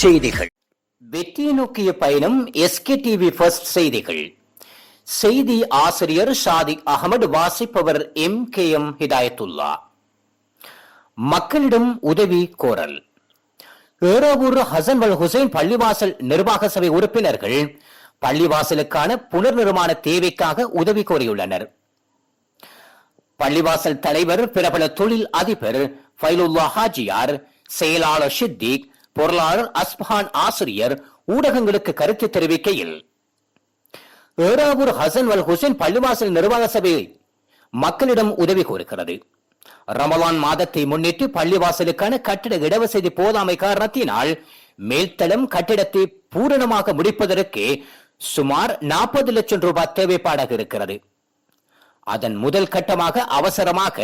செய்திகள். வெற்றியை நோக்கிய பயணம் எஸ்கே டிவி ஃபர்ஸ்ட் செய்திகள். செய்தி ஆசிரியர் ஷாதிக் அகமது வாசிப்பவர் எம் கே எம் ஹிதாயத்துல்லா. மக்களிடம் உதவி கோரல். ஏறாவூர் ஹசன் வல் ஹுசைன் பள்ளிவாசல் நிர்வாக சபை உறுப்பினர்கள் பள்ளிவாசலுக்கான புனர் நிர்மாண தேவைக்காக உதவி கோரியுள்ளனர். பள்ளிவாசல் தலைவர் பிரபல தொழில் அதிபர் ஃபைலுல்லா ஹாஜியார் செயலாளர் ஷித்திக் பொருளாளர் அஸ்பஹான் ஆசிரியர் ஊடகங்களுக்கு கருத்து தெரிவிக்கையில் ஏராவூர் ஹசன் வல் ஹுசைன் பள்ளிவாசல் நிர்வாக சபை மக்களிடம் உதவி கோருகிறது. ரமலான் மாதத்தை முன்னிட்டு பள்ளிவாசலுக்கான கட்டிட இடவசதி போதாமை காரணத்தினால் மேல்தளம் கட்டிடத்தை பூரணமாக முடிப்பதற்கு சுமார் நாற்பது லட்சம் ரூபாய் தேவைப்பாடாக இருக்கிறது. அதன் முதல் கட்டமாக அவசரமாக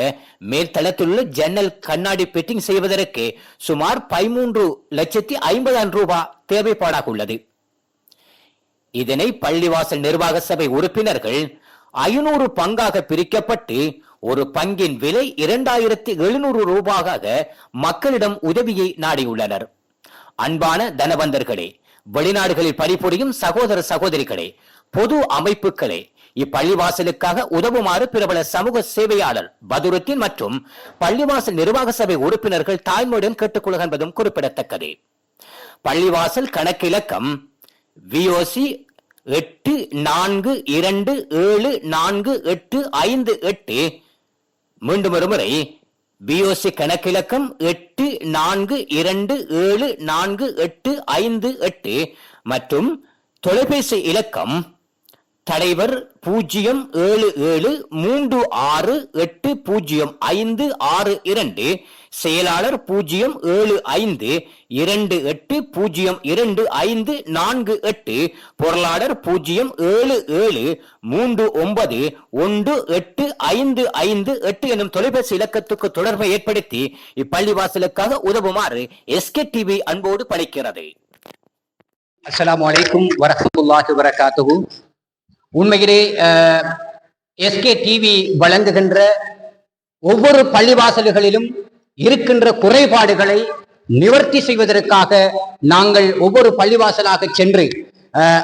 மேல்தளத்திலுள்ள ஜன்னல் கண்ணாடி பெட்டிங் செய்வதற்கு சுமார் பதிமூன்று லட்சத்தி ஐம்பதாயிரம் ரூபாய் தேவைப்பாடாக உள்ளது. இதனை பள்ளிவாசல் நிர்வாக சபை உறுப்பினர்கள் ஐநூறு பங்காக பிரிக்கப்பட்டு ஒரு பங்கின் விலை இரண்டாயிரத்தி எழுநூறு ரூபாயாக மக்களிடம் உதவியை நாடியுள்ளனர். அன்பான தனவந்தர்களே வெளிநாடுகளில் பணிபுரியும் சகோதர சகோதரிகளே பொது அமைப்புகளே இப்பள்ளிவாசலுக்காக உதவுமாறு பிரபல சமூக சேவையாளர் பதுருத்தின் மற்றும் பள்ளிவாசல் நிர்வாக சபை உறுப்பினர்கள் தாய்மொழியுடன் கேட்டுக்கொள்க என்பதும் குறிப்பிடத்தக்கது. பள்ளிவாசல் கணக்கிலக்கம் விஓசி எட்டு நான்கு இரண்டு ஏழு நான்கு எட்டு ஐந்து எட்டு. மீண்டும் ஒருமுறை பிஓசி கணக்கிலக்கம் எட்டு நான்கு இரண்டு ஏழு நான்கு எட்டு ஐந்து எட்டு மற்றும் தொலைபேசி இலக்கம் தலைவர் பூஜ்ஜியம் ஏழு ஏழு மூன்று ஆறு எட்டு பூஜ்ஜியம் ஐந்து ஆறு இரண்டு செயலாளர் பூஜ்ஜியம் ஏழு ஐந்து இரண்டு எட்டு பூஜ்ஜியம் இரண்டு ஐந்து நான்கு எட்டு பொருளாளர் பூஜ்ஜியம் ஏழு ஏழு மூன்று ஒன்பது ஒன்று எட்டு ஐந்து ஐந்து எட்டு எனும் தொலைபேசி இலக்கத்துக்கு தொடர்பை ஏற்படுத்தி இப்பள்ளிவாசலுக்காக உதவுமாறு எஸ்கே டிவி அன்போடு பணிக்கிறது. அஸ்லாம் வலைக்கும் வரஹ்மத்துல்லாஹி வரகாத்துகு உண்மையிலே எஸ்கே டிவி வழங்குகின்ற ஒவ்வொரு பள்ளிவாசல்களிலும் இருக்கின்ற குறைபாடுகளை நிவர்த்தி செய்வதற்காக நாங்கள் ஒவ்வொரு பள்ளிவாசலாக சென்று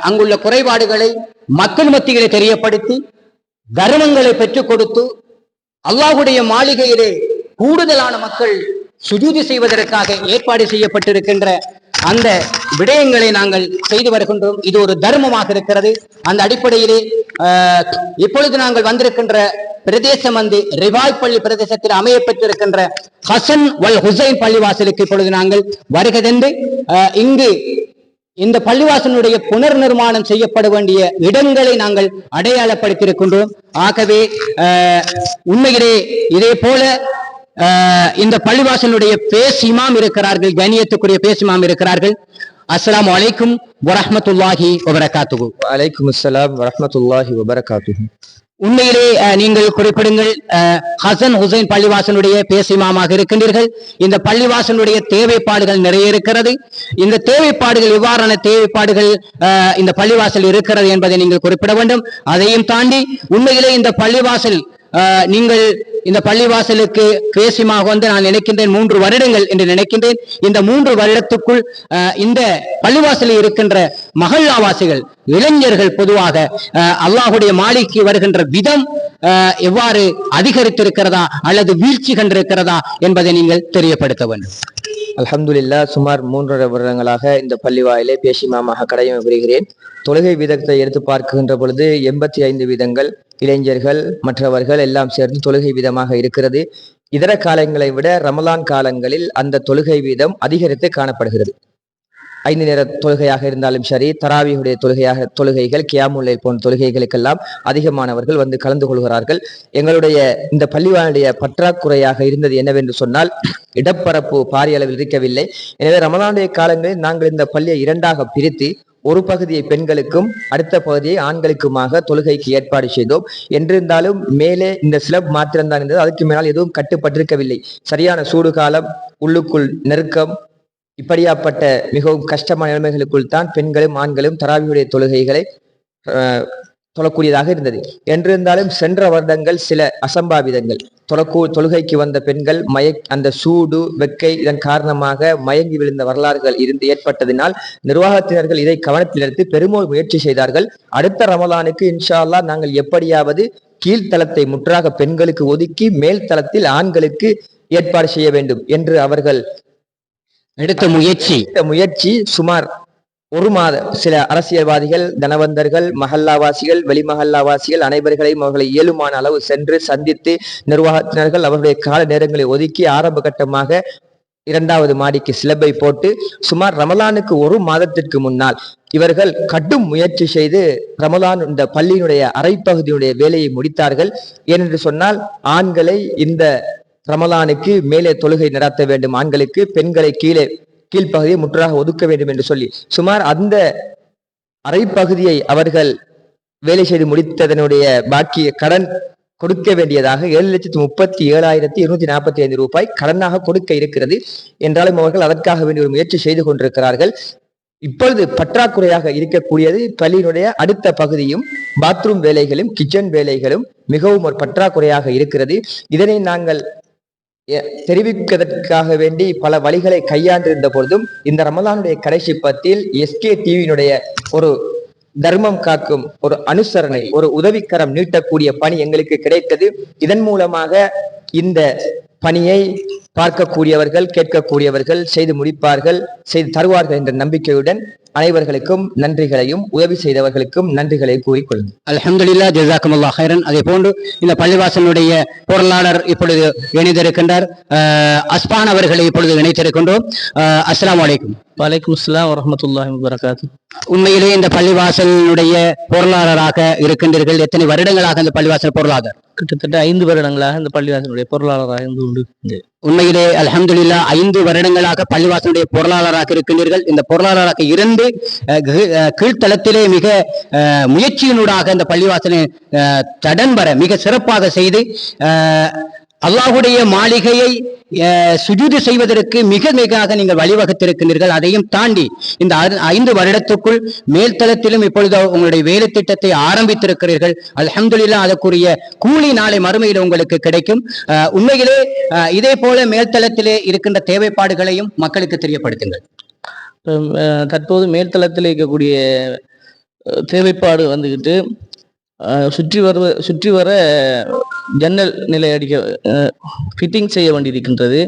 அங்குள்ள குறைபாடுகளை மக்கள் மத்தியிலே தெரியப்படுத்தி தர்மங்களை பெற்றுக் கொடுத்து அல்லாஹுடைய மாளிகையிலே கூடுதலான மக்கள் சுஜூதி செய்வதற்காக ஏற்பாடு செய்யப்பட்டிருக்கின்ற அந்த விடயங்களை நாங்கள் செய்து வருகின்றோம். இது ஒரு தர்மமாக இருக்கிறது. அந்த அடிப்படையிலே ஆஹ், இப்பொழுது நாங்கள் வந்திருக்கின்ற பிரதேசம் வந்து ரிவாய் பள்ளி பிரதேசத்தில் அமைய பெற்றிருக்கின்ற ஹசன் வல் ஹுசைன் பள்ளிவாசலுக்கு இப்பொழுது நாங்கள் வருகதென்று இங்கு இந்த பள்ளிவாசனுடைய புனர் நிர்மாணம் செய்யப்பட வேண்டிய இடங்களை நாங்கள் அடையாளப்படுத்தியிருக்கின்றோம். ஆகவே ஆஹ், உண்மையிலே இதே போல இந்த பள்ளிவாசனுடைய பேஸ் இமாம் இருக்கிறார்கள் கணியத்துக்குரிய பேஸ் இமாம் இருக்கிறார்கள். அஸ்ஸலாமு அலைக்கும் வரஹ்மத்துல்லாஹி வபரகாத்துஹு. வலைக்கும் அஸ்ஸலாம் வரஹ்மத்துல்லாஹி வபரகாத்துஹு. உண்மையிலே நீங்கள் குறிப்பிடுங்கள் ஹசன் ஹுசைன் பள்ளிவாசனுடைய பேசிமாமாக இருக்கின்றீர்கள். இந்த பள்ளிவாசனுடைய தேவைப்பாடுகள் நிறைய இருக்கிறது. இந்த தேவைப்பாடுகள் எவ்வாறான தேவைப்பாடுகள் இந்த பள்ளிவாசல் இருக்கிறது என்பதை நீங்கள் குறிப்பிட வேண்டும். அதையும் தாண்டி உண்மையிலே இந்த பள்ளிவாசல் நீங்கள் இந்த பள்ளிவாசலுக்கு பேசியமாக வந்து நான் நினைக்கின்றேன் மூன்று வருடங்கள் என்று நினைக்கின்றேன். இந்த மூன்று வருடத்துக்குள் அஹ், இந்த பள்ளிவாசலில் இருக்கின்ற மகல்லாவாசிகள் இளைஞர்கள் பொதுவாக அஹ், அல்லாஹுடைய மாளிகைக்கு வருகின்ற விதம் எவ்வாறு அதிகரித்திருக்கிறதா அல்லது வீழ்ச்சி கண்டிருக்கிறதா என்பதை நீங்கள் தெரியப்படுத்த வேண்டும். அலமதுல்லா சுமார் மூன்றரை வருடங்களாக இந்த பள்ளி வாயிலே பேசிமாமாக கடமை புரிகிறேன். தொழுகை வீதத்தை எடுத்து பார்க்கின்ற பொழுது எண்பத்தி ஐந்து வீதங்கள் இளைஞர்கள் மற்றவர்கள் எல்லாம் சேர்ந்து தொழுகை வீதமாக இருக்கிறது. இதர காலங்களை விட ரமலான் காலங்களில் அந்த தொழுகை வீதம் அதிகரித்து காணப்படுகிறது. ஐந்து நேர தொழுகையாக இருந்தாலும் சரி தராவியுடைய தொழுகையாக தொழுகைகள் கியாமுல்லை போன்ற தொழுகைகளுக்கெல்லாம் அதிகமானவர்கள் வந்து கலந்து கொள்கிறார்கள். எங்களுடைய இந்த பள்ளிவானுடைய பற்றாக்குறையாக இருந்தது என்னவென்று சொன்னால் இடப்பரப்பு பாரிய அளவில் இருக்கவில்லை. எனவே ரமலானுடைய காலங்களில் நாங்கள் இந்த பள்ளியை இரண்டாக பிரித்து ஒரு பகுதியை பெண்களுக்கும் அடுத்த பகுதியை ஆண்களுக்குமாக தொழுகைக்கு ஏற்பாடு செய்தோம். என்றிருந்தாலும் மேலே இந்த சிலப் மாத்திரம்தான் இருந்தது. அதுக்கு மேலால் எதுவும் கட்டுப்பட்டிருக்கவில்லை. சரியான சூடு காலம் உள்ளுக்குள் நெருக்கம் இப்படியாப்பட்ட மிகவும் கஷ்டமான நிலைமைகளுக்குள் தான் பெண்களும் ஆண்களும் தராவியுடைய தொழுகைகளை அஹ், தொழக்கூடியதாக இருந்தது. என்றிருந்தாலும் சென்ற வருடங்கள் சில அசம்பாவிதங்கள். தொழக்கூ தொழுகைக்கு வந்த பெண்கள் மய அந்த சூடு வெக்கை இதன் காரணமாக மயங்கி விழுந்த வரலாறுகள் இருந்து ஏற்பட்டதினால் நிர்வாகத்தினர்கள் இதை கவனத்தில் எடுத்து பெருமோர் முயற்சி செய்தார்கள். அடுத்த ரமலானுக்கு இன்ஷா நாங்கள் எப்படியாவது கீழ்த்தளத்தை முற்றாக பெண்களுக்கு ஒதுக்கி மேல் தளத்தில் ஆண்களுக்கு ஏற்பாடு செய்ய வேண்டும் என்று அவர்கள் எடுத்த முயற்சி. இந்த முயற்சி சுமார் ஒரு மாத சில அரசியல்வாதிகள் தனவந்தர்கள் மஹல்லாவாசிகள் வெளிமஹல்லாவாசிகள் அனைவர்களையும் அவர்களை இயலுமான அளவு சென்று சந்தித்து நிர்வாகத்தினர்கள் அவர்களுடைய கால நேரங்களை ஒதுக்கி ஆரம்ப கட்டமாக இரண்டாவது மாடிக்கு சிலபை போட்டு சுமார் ரமலானுக்கு ஒரு மாதத்திற்கு முன்னால் இவர்கள் கடும் முயற்சி செய்து ரமலான் இந்த பள்ளியினுடைய அரைப்பகுதியுடைய வேலையை முடித்தார்கள். ஏனென்று சொன்னால் ஆண்களை இந்த ரமலானுக்கு மேலே தொழுகை நடத்த வேண்டும். ஆண்களுக்கு பெண்களை கீழே கீழ்ப்பகுதியை முற்றாக ஒதுக்க வேண்டும் என்று சொல்லி சுமார் அந்த அரைப்பகுதியை அவர்கள் வேலை செய்து முடித்ததனுடைய பாக்கிய கடன் கொடுக்க வேண்டியதாக ஏழு லட்சத்தி முப்பத்தி ஏழாயிரத்தி இருநூத்தி நாற்பத்தி ஐந்து ரூபாய் கடனாக கொடுக்க இருக்கிறது. என்றாலும் அவர்கள் அதற்காக வேண்டிய ஒரு முயற்சி செய்து கொண்டிருக்கிறார்கள். இப்பொழுது பற்றாக்குறையாக இருக்கக்கூடியது பள்ளியினுடைய அடுத்த பகுதியும் பாத்ரூம் வேலைகளும் கிச்சன் வேலைகளும் மிகவும் ஒரு பற்றாக்குறையாக இருக்கிறது. இதனை நாங்கள் தெரிவிப்பதற்காக வேண்டி பல வழிகளை கையாண்டிருந்த பொழுதும் இந்த ரமலானுடைய கடைசி பத்தில் எஸ்கே டிவியினுடைய ஒரு தர்மம் காக்கும் ஒரு அனுசரணை ஒரு உதவிக்கரம் நீட்டக்கூடிய பணி எங்களுக்கு கிடைத்தது. இதன் மூலமாக இந்த பணியை பார்க்கக்கூடியவர்கள் கேட்கக்கூடியவர்கள் செய்து முடிப்பார்கள் செய்து தருவார்கள் என்ற நம்பிக்கையுடன் அனைவர்களுக்கும் நன்றிகளையும் உதவி செய்தவர்களுக்கும் நன்றிகளை கூறிக்கொள்ளும் அல்ஹம்துலில்லா ஜசாக்குமுல்லா ஹைரன் அதே போன்று இந்த பள்ளிவாசலுடைய பொருளாளர் இப்பொழுது இணைந்திருக்கின்றார். அஸ்பான் அவர்களை இப்பொழுது இணைத்திருக்கின்றோம். அஹ், அஸ்ஸலாமு அலைக்கும். வலைக்கும் அஸ்ஸலாம் வரஹ்மத்துல்லாஹி வபரகாத்து. உண்மையிலே இந்த பள்ளிவாசலுடைய பொருளாளராக இருக்கின்றீர்கள். எத்தனை வருடங்களாக இந்த பள்ளிவாசல் பொருளாளர் கிட்டத்தட்ட ஐந்து வருடங்களாக இந்த பள்ளிவாசனுடைய பொருளாளராக இருந்து கொண்டு உண்மையிலே அலமதுல்லா ஐந்து வருடங்களாக பள்ளிவாசனுடைய பொருளாளராக இருக்கின்றீர்கள். இந்த பொருளாளராக இருந்து கீழ்த்தளத்திலே மிக முயற்சியினூடாக இந்த பள்ளிவாசனை அஹ், தடன்பர மிக சிறப்பாக செய்து அல்லாஹுடைய மாளிகையை அஹ், சுஜூது செய்வதற்கு மிக மிக நீங்கள் வழிவகுத்திருக்கின்றீர்கள் அதையும் தாண்டி இந்த ஐந்து வருடத்துக்குள் மேல்தளத்திலும் இப்பொழுது உங்களுடைய வேலை திட்டத்தை ஆரம்பித்திருக்கிறீர்கள். அலமதுல்லா அதற்குரிய கூலி நாளை மறுமையில் உங்களுக்கு கிடைக்கும். உண்மையிலே இதே போல மேல்தளத்திலே இருக்கின்ற தேவைப்பாடுகளையும் மக்களுக்கு தெரியப்படுத்துங்கள். தற்போது மேல்தளத்தில் இருக்கக்கூடிய தேவைப்பாடு வந்துக்கிட்டு சுற்றி வருவ சுற்றி வர ஜன்னல் நிலை அடிக்க ஃபிட்டிங் செய்ய வேண்டியிருக்கின்றது.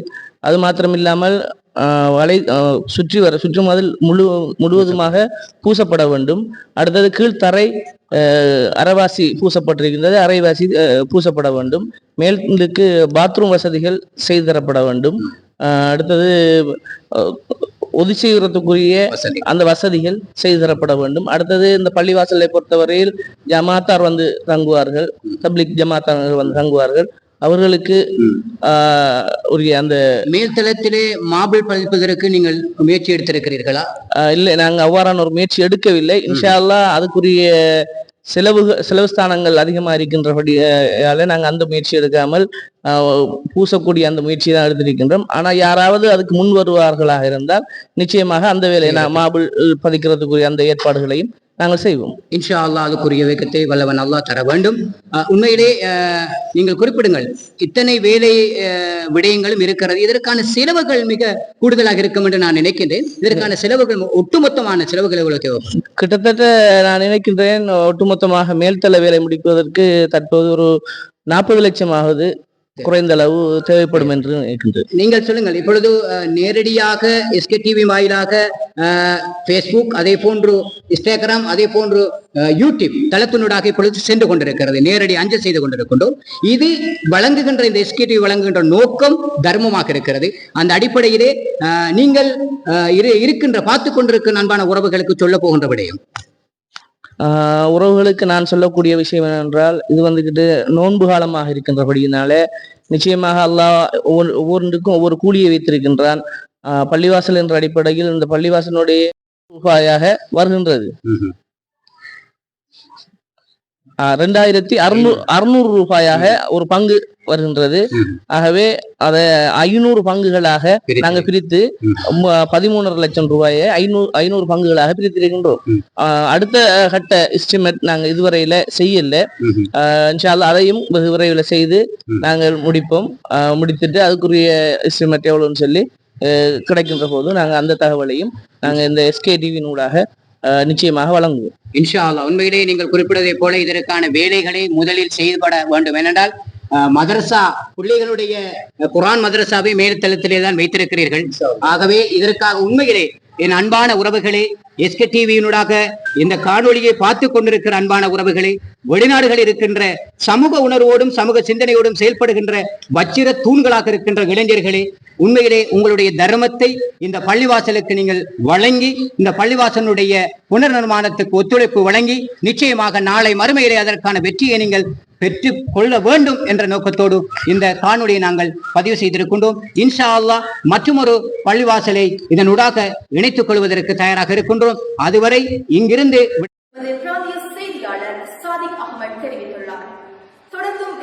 அது மாத்திரமில்லாமல் வலை சுற்றி வர சுற்று மதில் முழு முழுவதுமாக பூசப்பட வேண்டும். அடுத்தது கீழ்த்தரை அரைவாசி பூசப்பட்டிருக்கின்றது. அரைவாசி பூசப்பட வேண்டும். மேலுக்கு பாத்ரூம் வசதிகள் செய்து தரப்பட வேண்டும். அடுத்தது ஒது செய்கிறதுக்குரிய அந்த வசதிகள் செய்து தரப்பட வேண்டும். அடுத்தது இந்த பள்ளிவாசலை பொறுத்தவரையில் ஜமாத்தார் வந்து தங்குவார்கள். பப்ளிக் ஜமாத்தார் வந்து தங்குவார்கள். அவர்களுக்கு உரிய அந்த மேல்தளத்திலே மாபிள் பதிப்பதற்கு நீங்கள் முயற்சி எடுத்திருக்கிறீர்களா? இல்லை நாங்கள் அவ்வாறான ஒரு முயற்சி எடுக்கவில்லை. இன்ஷா அல்லாஹ் அதுக்குரிய செலவுகள் செலவு ஸ்தானங்கள் அதிகமாக இருக்கின்றபடியால நாங்கள் அந்த முயற்சி எடுக்காமல் ஆஹ், பூசக்கூடிய அந்த முயற்சி தான் எடுத்திருக்கின்றோம். ஆனால் யாராவது அதுக்கு முன் வருவார்களாக இருந்தால் நிச்சயமாக அந்த வேலையை நான் மாபிள் பதிக்கிறதுக்குரிய அந்த ஏற்பாடுகளையும் நாங்கள் செய்வோம். இன்ஷா அல்லாஹ் அதுக்குரிய வேகத்தை வல்லவன் அல்லாஹ் தர வேண்டும். உண்மையிலே நீங்கள் குறிப்பிடுங்கள் இத்தனை வேலை விடயங்களும் இருக்கிறது. இதற்கான செலவுகள் மிக கூடுதலாக இருக்கும் என்று நான் நினைக்கின்றேன். இதற்கான செலவுகள் ஒட்டுமொத்தமான செலவுகள் எவ்வளவு? தேவைப்படும் கிட்டத்தட்ட நான் நினைக்கின்றேன் ஒட்டுமொத்தமாக மேல்தள வேலை முடிப்பதற்கு தற்போது ஒரு நாற்பது லட்சம் ஆகுது. குறைந்த அளவு தேவைப்படும் என்று நினைக்கின்றேன் நீங்கள் சொல்லுங்கள் இப்பொழுது நேரடியாக எஸ்கே டிவி வாயிலாக ஃபேஸ்புக் அதே போன்று இன்ஸ்டாகிராம் அதே போன்று யூடியூப் தளத்தினூடாக இப்பொழுது சென்று கொண்டிருக்கிறது. நேரடி அஞ்சல் செய்து கொண்டிருக்கின்றோம். இது வழங்குகின்ற இந்த எஸ்கே டிவி வழங்குகின்ற நோக்கம் தர்மமாக இருக்கிறது. அந்த அடிப்படையிலே நீங்கள் அஹ், இரு- இருக்கின்ற பார்த்து கொண்டிருக்கும் அன்பான உறவுகளுக்கு சொல்ல போகின்ற விடயம். உறவுகளுக்கு நான் சொல்லக்கூடிய விஷயம் என்னவென்றால் இது வந்துக்கிட்டு நோன்பு காலமாக இருக்கின்றபடியினால நிச்சயமாக அல்லாஹ் ஒவ்வொரு ஒவ்வொன்றுக்கும் ஒவ்வொரு கூலியை வைத்திருக்கின்றான். ஆஹ் பள்ளிவாசல் என்ற அடிப்படையில் இந்த பள்ளிவாசலுடைய ரூபாயாக வருகின்றது. ரெண்டாயிரத்தி அறுநூறு அறுநூறு ரூபாயாக ஒரு பங்கு வருகின்றது. ஆகவே அதை ஐநூறு பங்குகளாக. நாங்க பிரித்து பதிமூணரை லட்சம் ரூபாயை ஐநூறு ஐநூறு பங்குகளாக பிரித்திருக்கின்றோம். அடுத்த கட்ட எஸ்டிமேட் நாங்க இதுவரையில செய்யல. அதையும் வெகு விரைவில் செய்து. நாங்கள் முடிப்போம். முடித்துட்டு அதுக்குரிய எஸ்டிமேட் எவ்வளவுன்னு சொல்லி கிடைக்கின்ற போது நாங்க அந்த தகவலையும் நாங்க இந்த எஸ்கே டிவி நூடாக ஆஹ் நிச்சயமாக வழங்குவோம். இன்ஷா அல்லாஹ் உண்மையிலேயே நீங்கள் குறிப்பிட்டதை போல இதற்கான வேலைகளை முதலில் செய்துபட வேண்டும். ஏனென்றால் மதரசா பிள்ளைகளுடைய குரான் மதரசாவை மேல்தளத்திலே தான் வைத்திருக்கிறீர்கள். ஆகவே இதற்காக உண்மையிலே என் அன்பான உறவுகளே எஸ்கே டிவியினூடாக இந்த காணொலியை பார்த்து கொண்டிருக்கிற அன்பான உறவுகளே வெளிநாடுகள் இருக்கின்ற சமூக உணர்வோடும் சமூக சிந்தனையோடும் செயல்படுகின்ற வச்சிர தூண்களாக இருக்கின்ற இளைஞர்களே உண்மையிலே உங்களுடைய தர்மத்தை இந்த பள்ளிவாசலுக்கு நீங்கள் வழங்கி இந்த பள்ளிவாசலுடைய புனர் நிர்மாணத்துக்கு ஒத்துழைப்பு வழங்கி நிச்சயமாக நாளை மறுமையிலே அதற்கான வெற்றியை நீங்கள் பெற்று கொள்ள வேண்டும் என்ற நோக்கத்தோடு இந்த காணொலியை நாங்கள் பதிவு செய்திருக்கின்றோம். இன்ஷா அல்லா மற்றொரு பள்ளிவாசலை இதனூடாக இணைத்துக் கொள்வதற்கு தயாராக இருக்கின்றோம். அதுவரை இங்கிருந்து செய்தியாளர் சாதிக் அகமது தெரிவித்துள்ளார். தொடர்ந்தும்